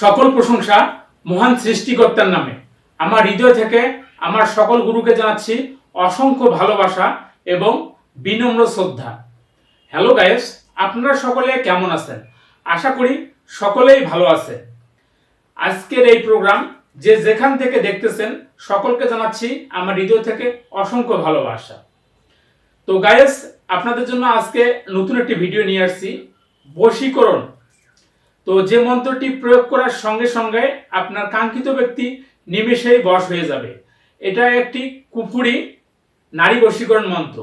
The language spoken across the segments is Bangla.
সকল প্রশংসা মহান সৃষ্টিকর্তার নামে। আমার হৃদয় থেকে আমার সকল গুরুকে জানাচ্ছি অসংখ্য ভালোবাসা এবং বিনম্র শ্রদ্ধা। হ্যালো গাইস আপনারা সকলে কেমন আছেন? আশা করি সকলেই ভালো আছে আজকের এই প্রোগ্রাম যে যেখান থেকে দেখতেছেন, সকলকে জানাচ্ছি আমার হৃদয় থেকে অসংখ্য ভালোবাসা। তো গাইস আপনাদের জন্য আজকে নতুন একটি ভিডিও নিয়ে আসছি। বশীকরণ তো যে মন্ত্রটি প্রয়োগ করার সঙ্গে সঙ্গে আপনার কাঙ্ক্ষিত ব্যক্তি নিমেষেই বশ হয়ে যাবে। এটা একটি কুপুরি নারী বশীকরণ মন্ত্র।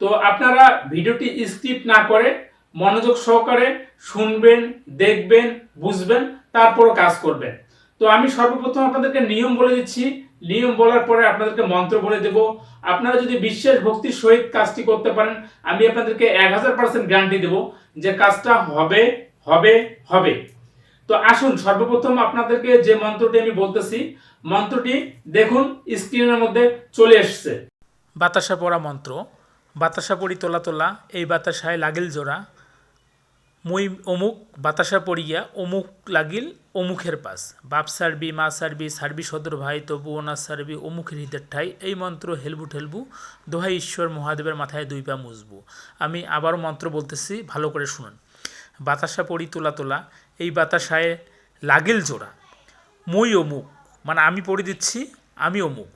তো আপনারা ভিডিওটি স্কিপ না করে মনোযোগ সহকারে শুনবেন, দেখবেন, বুঝবেন, তারপরও কাজ করবেন। তো আমি সর্বপ্রথম আপনাদেরকে নিয়ম বলে দিচ্ছি। নিয়ম বলার পরে আপনাদেরকে মন্ত্র বলে দেব। আপনারা যদি বিশ্বাস ভক্তির সহিত কাজটি করতে পারেন, আমি আপনাদেরকে এক হাজার পার্সেন্ট গ্যারান্টি দেবো যে কাজটা হবে হবে হবে। তো আসুন, সর্বপ্রথম আপনাদেরকে যে মন্ত্রটি আমি বলতেছি, মন্ত্রটি দেখুন, স্ক্রিনের মধ্যে চলে এসছে। বাতাসা পড়া মন্ত্র, বাতাসা পড়ি তোলা তোলা, এই বাতাসায় লাগিল জোড়া। মই অমুক বাতাসা পড়িয়া অমুক লাগিল অমুখের পাস। বাপ সারবি, মা সারবি সারবি সদর ভাই, তবু ওনা সারবি, অমুখের হৃদের ঠাই। এই মন্ত্র হেলবু ঠেলবু, দোহাই ঈশ্বর মহাদেবের মাথায় দুই পা মুজবু আমি আবারও মন্ত্র বলতেছি, ভালো করে শুনুন। বাতাসা পড়ি তোলা তোলা, এই বাতাসায় লাগিল জোড়া। মই অমুক মানে আমি পড়ে দিচ্ছি, আমি অমুক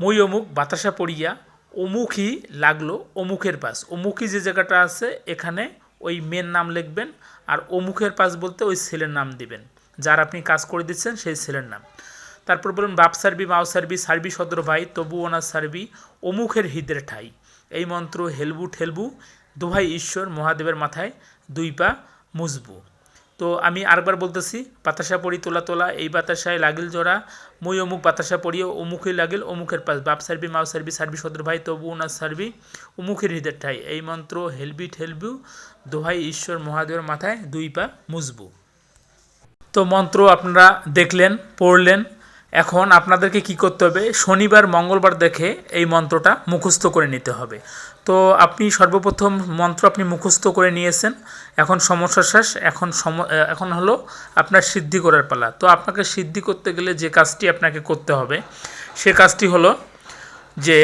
মই অমুক বাতাসা পড়িয়া, অমুখই লাগল অমুকের পাশ। অমুকই যে জায়গাটা আছে, এখানে ওই মেন নাম লিখবেন, আর অমুকের পাশ বলতে ওই ছেলের নাম দিবেন। যার আপনি কাজ করে দিচ্ছেন, সেই ছেলের নাম। তারপর বলুন, বাপ সার্বি, মাও সার্বি সার্বি সদর ভাই তবু ওনার সার্বি, অমুখের হৃদের ঠাই। এই মন্ত্র হেলবু ঠেলবু দোহাই ঈশ্বর মহাদেবের মাথায় দুই পা মুজবু তো আমি আরেকবার বলতেছি, বাতাসা পড়ি, তোলা তোলা, এই বাতাসায় লাগিল জোড়া মুই অমুক বাতাসা পড়িও অমুকে লাগিল অমুকের পাশ। বাপ সার্বি, মাও সার্বি সার্বি সদর ভাই, তবু ওনার সার্বি, অমুকের হৃদের ঠাই। এই মন্ত্র হেলবি ঠেলবু দোহাই ঈশ্বর মহাদেবের মাথায় দুই পা মুজবু তো মন্ত্র আপনারা দেখলেন, পড়লেন এখন আপনাদেরকে কি করতে হবে? শনিবার, মঙ্গলবার দেখে এই মন্ত্রটা মুখস্থ করে নিতে হবে। তো আপনি সর্বপ্রথম মন্ত্র আপনি মুখস্থ করে নিয়েছেন। এখন সমস্যা শেষ। এখন সম এখন হলো আপনার সিদ্ধি করার পালা। তো আপনাকে সিদ্ধি করতে গেলে যে কাজটি আপনাকে করতে হবে, সে কাজটি হলো যে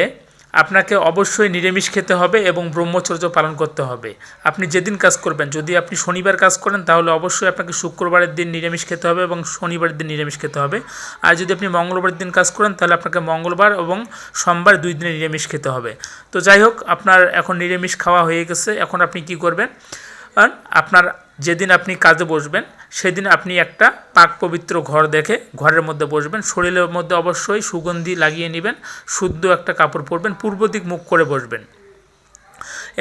আপনাকে অবশ্যই নিরামিষ খেতে হবে এবং ব্রহ্মচর্য পালন করতে হবে। আপনি যেদিন কাজ করবেন, যদি আপনি শনিবার কাজ করেন, তাহলে অবশ্যই আপনাকে শুক্রবারের দিন নিরামিষ খেতে হবে এবং শনিবারের দিন নিরামিষ খেতে হবে। আর যদি আপনি মঙ্গলবারের দিন কাজ করেন, তাহলে আপনাকে মঙ্গলবার এবং সোমবার দুই দিনে নিরামিষ খেতে হবে। তো যাই হোক, আপনার এখন নিরামিষ খাওয়া হয়ে গেছে। এখন আপনি কি করবেন? আপনার যেদিন আপনি কাজে বসবেন, সেদিন আপনি একটা পাক পবিত্র ঘর দেখে ঘরের মধ্যে বসবেন। শরীরের মধ্যে অবশ্যই সুগন্ধি লাগিয়ে নেবেন, শুদ্ধ একটা কাপড় পরবেন, পূর্ব দিক মুখ করে বসবেন।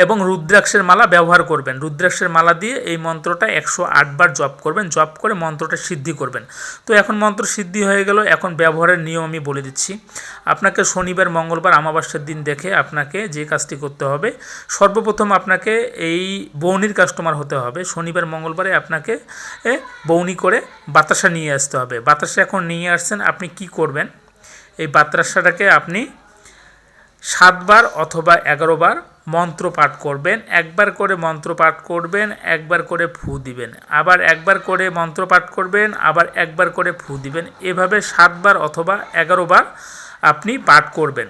এবং রুদ্রাক্ষের মালা ব্যবহার করবেন। রুদ্রাক্ষের মালা দিয়ে এই মন্ত্রটা একশো আটবার জপ করবেন। জপ করে মন্ত্রটা সিদ্ধি করবেন। তো এখন মন্ত্র সিদ্ধি হয়ে গেল। এখন ব্যবহারের নিয়ম আমি বলে দিচ্ছি। আপনাকে শনিবার, মঙ্গলবার আমাবস্যার দিন দেখে আপনাকে যে কাজটি করতে হবে, সর্বপ্রথম আপনাকে এই বৌনির কাস্টমার হতে হবে। শনিবার, মঙ্গলবারে আপনাকে বৌনি করে বাতাসা নিয়ে আসতে হবে। বাতাসা এখন নিয়ে আসছেন, আপনি কি করবেন? এই বাতাসাটাকে আপনি সাতবার অথবা এগারোবার মন্ত্র পাঠ করবেন, একবার করে মন্ত্র পাঠ করবেন, একবার করে ফু দিবেন। আবার একবার করে মন্ত্র পাঠ করবেন, আবার একবার করে ফু দিবেন। এভাবে সাতবার অথবা এগারোবার আপনি পাঠ করবেন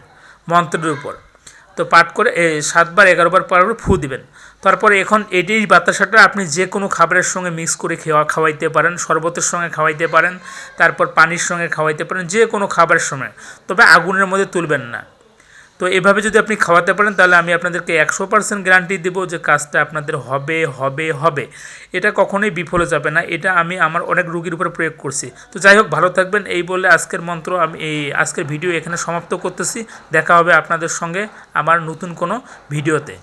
মন্ত্রের উপর। তো পাঠ করে সাতবার, এগারোবার পর ফু দিবেন। তারপরে এখন এটি বাতাসাটা আপনি যে কোনো খাবারের সঙ্গে মিক্স করে খাওয়া, খাওয়াইতে পারেন, শরবতের সঙ্গে খাওয়াইতে পারেন, তারপর পানির সঙ্গে খাওয়াইতে পারেন, যে কোনো খাবারের সঙ্গে। তবে আগুনের মধ্যে তুলবেন না। তো এভাবে যদি আপনি খাওয়াতে পারেন, তাহলে আমি আপনাদেরকে একশো পার্সেন্ট গ্যারান্টি দেবো যে কাজটা আপনাদের হবে হবে হবে। এটা কখনোই বিফলে যাবে না। এটা আমি আমার অনেক রুগীর উপরে প্রয়োগ করছি। তো যাই হোক, ভালো থাকবেন। এই বলে আজকের মন্ত্র আমি, এই আজকের ভিডিও এখানে সমাপ্ত করতেছি। দেখা হবে আপনাদের সঙ্গে আমার নতুন কোনো ভিডিওতে।